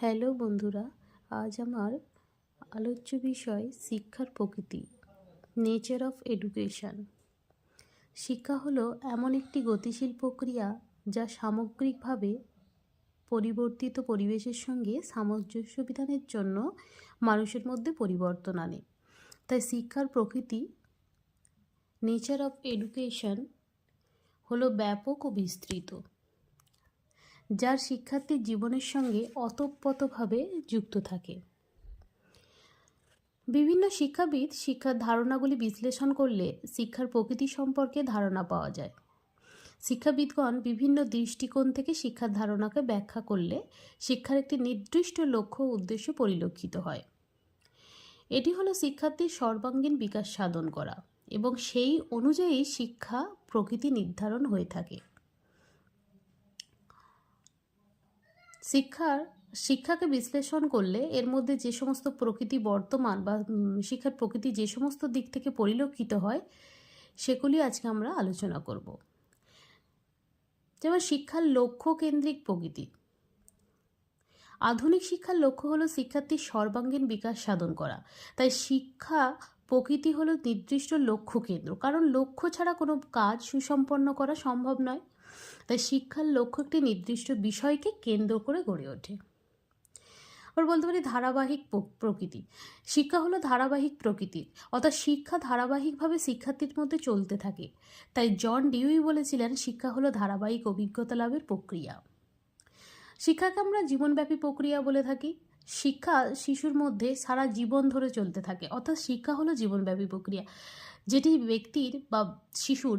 Hello বন্ধুরা, আজ আমার আলোচ্য বিষয় শিক্ষার প্রকৃতি, নেচার অফ এডুকেশন। শিক্ষা হলো এমন একটি গতিশীল প্রক্রিয়া যা সামগ্রিকভাবে পরিবর্তিত পরিবেশের সঙ্গে সামঞ্জস্য বিধানের জন্য মানুষের মধ্যে পরিবর্তন আনে। তাই শিক্ষার প্রকৃতি, নেচার অফ এডুকেশন হলো ব্যাপক ও বিস্তৃত। যার শিক্ষার্থীর জীবনের সঙ্গে অতপ্রতভাবে যুক্ত থাকে। বিভিন্ন শিক্ষাবিদ শিক্ষার ধারণাগুলি বিশ্লেষণ করলে শিক্ষার প্রকৃতি সম্পর্কে ধারণা পাওয়া যায়। শিক্ষাবিদগণ বিভিন্ন দৃষ্টিকোণ থেকে শিক্ষার ধারণাকে ব্যাখ্যা করলে শিক্ষার একটি নির্দিষ্ট লক্ষ্য উদ্দেশ্য পরিলক্ষিত হয়। এটি হলো শিক্ষার্থীর সর্বাঙ্গীন বিকাশ সাধন করা এবং সেই অনুযায়ী শিক্ষা প্রকৃতি নির্ধারণ হয়ে থাকে। শিক্ষার, শিক্ষাকে বিশ্লেষণ করলে এর মধ্যে যে সমস্ত প্রকৃতি বর্তমান বা শিক্ষার প্রকৃতি যে সমস্ত দিক থেকে পরিলক্ষিত হয়, সেগুলি আজকে আমরা আলোচনা করব। যেমন শিক্ষার লক্ষ্য কেন্দ্রিক প্রকৃতি। আধুনিক শিক্ষার লক্ষ্য হলো শিক্ষার্থীর সর্বাঙ্গীন বিকাশ সাধন করা। তাই শিক্ষা প্রকৃতি হলো নির্দিষ্ট লক্ষ্য কেন্দ্র। কারণ লক্ষ্য ছাড়া কোনো কাজ সুসম্পন্ন করা সম্ভব নয়। তাই শিক্ষার লক্ষ্য একটি নির্দিষ্ট বিষয়কে কেন্দ্র করে গড়ে ওঠে। আবার বলতে পারি ধারাবাহিক প্রকৃতি। শিক্ষা হলো ধারাবাহিক প্রকৃতির, অর্থাৎ শিক্ষা ধারাবাহিকভাবে শিক্ষার্থীর মধ্যে চলতে থাকে। তাই জন ডিউই বলেছিলেন, শিক্ষা হলো ধারাবাহিক অভিজ্ঞতা লাভের প্রক্রিয়া। শিক্ষাকে আমরা জীবনব্যাপী প্রক্রিয়া বলে থাকি। শিক্ষা শিশুর মধ্যে সারা জীবন ধরে চলতে থাকে, অর্থাৎ শিক্ষা হলো জীবনব্যাপী প্রক্রিয়া। যেটি ব্যক্তির বা শিশুর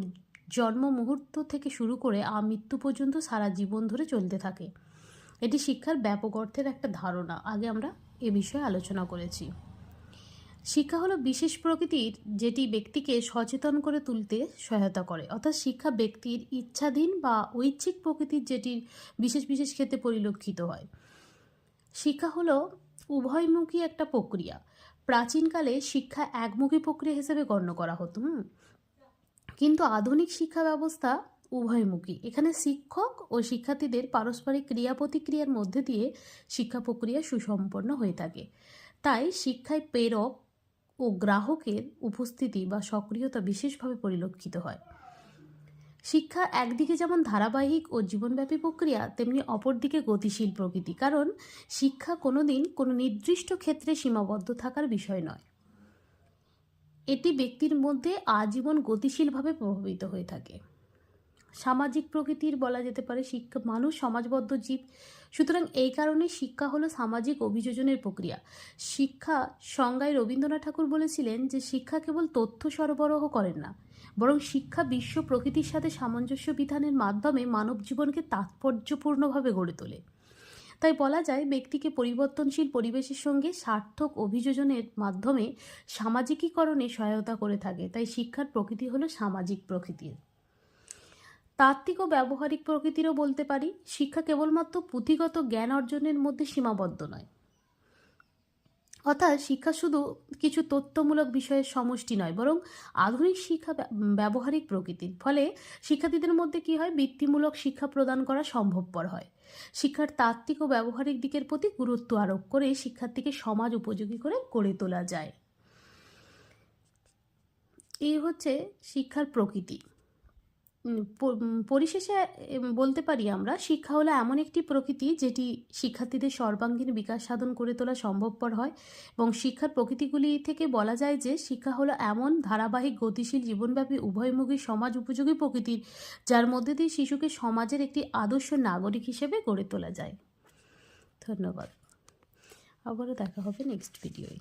জন্ম মুহূর্ত থেকে শুরু করে মৃত্যু পর্যন্ত সারা জীবন ধরে চলতে থাকে। এটি শিক্ষার ব্যাপক অর্থের একটা ধারণা। আগে আমরা এ বিষয়ে আলোচনা করেছি। শিক্ষা হলো বিশেষ প্রকৃতির যেটি ব্যক্তিকে সচেতন করে তুলতে সহায়তা করে। অর্থাৎ শিক্ষা ব্যক্তির ইচ্ছাধীন বা ঐচ্ছিক প্রকৃতির যেটির বিশেষ বিশেষ ক্ষেত্রে পরিলক্ষিত হয়। শিক্ষা হলো উভয়মুখী একটা প্রক্রিয়া। প্রাচীনকালে শিক্ষা একমুখী প্রক্রিয়া হিসেবে গণ্য করা হতো কিন্তু আধুনিক শিক্ষা ব্যবস্থা উভয়মুখী। এখানে শিক্ষক ও শিক্ষার্থীদের পারস্পরিক ক্রিয়া প্রতিক্রিয়ার মধ্যে দিয়ে শিক্ষা প্রক্রিয়া সুসম্পন্ন হয়ে থাকে। তাই শিক্ষায় প্রেরক ও গ্রাহকের উপস্থিতি বা সক্রিয়তা বিশেষভাবে পরিলক্ষিত হয়। শিক্ষা একদিকে যেমন ধারাবাহিক ও জীবনব্যাপী প্রক্রিয়া, তেমনি অপরদিকে গতিশীল প্রকৃতি। কারণ শিক্ষা কোনো দিন কোনো নির্দিষ্ট ক্ষেত্রে সীমাবদ্ধ থাকার বিষয় নয়। এটি ব্যক্তির মধ্যে আজীবন গতিশীলভাবে প্রভাবিত হয়ে থাকে। সামাজিক প্রকৃতির বলা যেতে পারে শিক্ষা, মানুষ সমাজবদ্ধ জীব। সুতরাং এই কারণে শিক্ষা হলো সামাজিক অভিযোজনের প্রক্রিয়া। শিক্ষা, সংজ্ঞায় রবীন্দ্রনাথ ঠাকুর বলেছিলেন যে শিক্ষা কেবল তথ্য সরবরাহ করেন না, বরং শিক্ষা বিশ্ব প্রকৃতির সাথে সামঞ্জস্য বিধানের মাধ্যমে মানব জীবনকে তাৎপর্যপূর্ণভাবে গড়ে তোলে। তাই বলা যায় ব্যক্তিকে পরিবর্তনশীল পরিবেশের সঙ্গে সার্থক অভিযোজনের মাধ্যমে সামাজিকীকরণে সহায়তা করে থাকে। তাই শিক্ষার প্রকৃতি হলো সামাজিক প্রকৃতির তাত্ত্বিক ও ব্যবহারিক প্রকৃতিরও বলতে পারি, শিক্ষা কেবলমাত্র পুঁথিগত জ্ঞান অর্জনের মধ্যে সীমাবদ্ধ নয়। অর্থাৎ শিক্ষা শুধু কিছু তথ্যমূলক বিষয়ের সমষ্টি নয়, বরং আধুনিক শিক্ষা ব্যবহারিক প্রকৃতির। ফলে শিক্ষার্থীদের মধ্যে কি হয়? বৃত্তিমূলক শিক্ষা প্রদান করা সম্ভবপর হয়। শিক্ষার তাত্ত্বিক ও ব্যবহারিক দিকের প্রতি গুরুত্ব আরোপ করে শিক্ষার্থীকে সমাজ উপযোগী করে গড়ে তোলা যায়। এই হচ্ছে শিক্ষার প্রকৃতি। পরিশেষে বলতে পারি আমরা, শিক্ষা হলো এমন একটি প্রকৃতি যেটি শিক্ষার্থীদের সর্বাঙ্গীন বিকাশ সাধন করে তোলা সম্ভবপর হয় এবং শিক্ষার প্রকৃতিগুলি থেকে বলা যায় যে শিক্ষা হলো এমন ধারাবাহিক গতিশীল জীবনব্যাপী উভয়মুখী সমাজ উপযোগী প্রকৃতির যার মধ্যে দিয়ে শিশুকে সমাজের একটি আদর্শ নাগরিক হিসেবে গড়ে তোলা যায়। ধন্যবাদ। আবারও দেখা হবে নেক্সট ভিডিওয়।